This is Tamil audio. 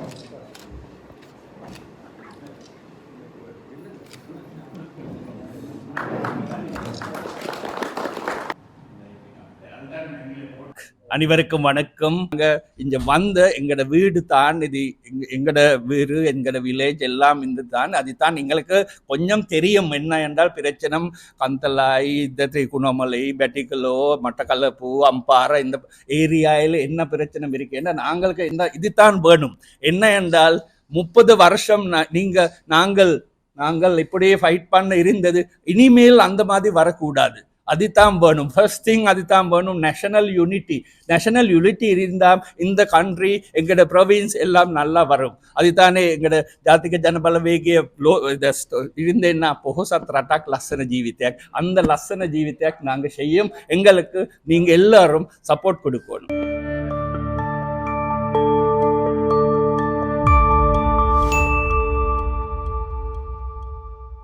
and then we அனைவருக்கும் வணக்கம். அங்க இங்க வந்த எங்கட வீடு தான் இது. எங்க- எங்கட வீடு எங்கட வில்லேஜ் எல்லாம் இந்த தான். அதுதான் எங்களுக்கு கொஞ்சம் தெரியும். என்ன என்றால் பிரச்சனை. கந்தலாய் இந்த குணமலை பெட்டிக்கலோ மட்டக்களப்பு அம்பாறை இந்த ஏரியாவில் என்ன பிரச்சனை இருக்கு? ஏன்னா நாங்களுக்கு இந்த இதுதான் வேணும். என்ன என்றால் முப்பது வருஷம் நா- நீங்க நாங்கள் நாங்கள் இப்படியே ஃபைட் பண்ண இருந்தது. இனிமேல் அந்த மாதிரி வரக்கூடாது. அதுதான் வேணும். ஃபர்ஸ்ட் திங் அதுதான் வேணும். நேஷனல் யூனிட்டி நேஷனல் யூனிட்டி இருந்தால் இந்த கண்ட்ரி எங்களோட ப்ரொவின்ஸ் எல்லாம் நல்லா வரும். அதுதானே எங்களோட ஜாத்திக ஜனபல வேகிய இருந்தேன்னா பொகுசத் ரட்டாக் லசன ஜீவித்யாக். அந்த லசன ஜீவித்யாக் நாங்கள் செய்யும். எங்களுக்கு நீங்கள் எல்லாரும் சப்போர்ட் கொடுக்கணும்.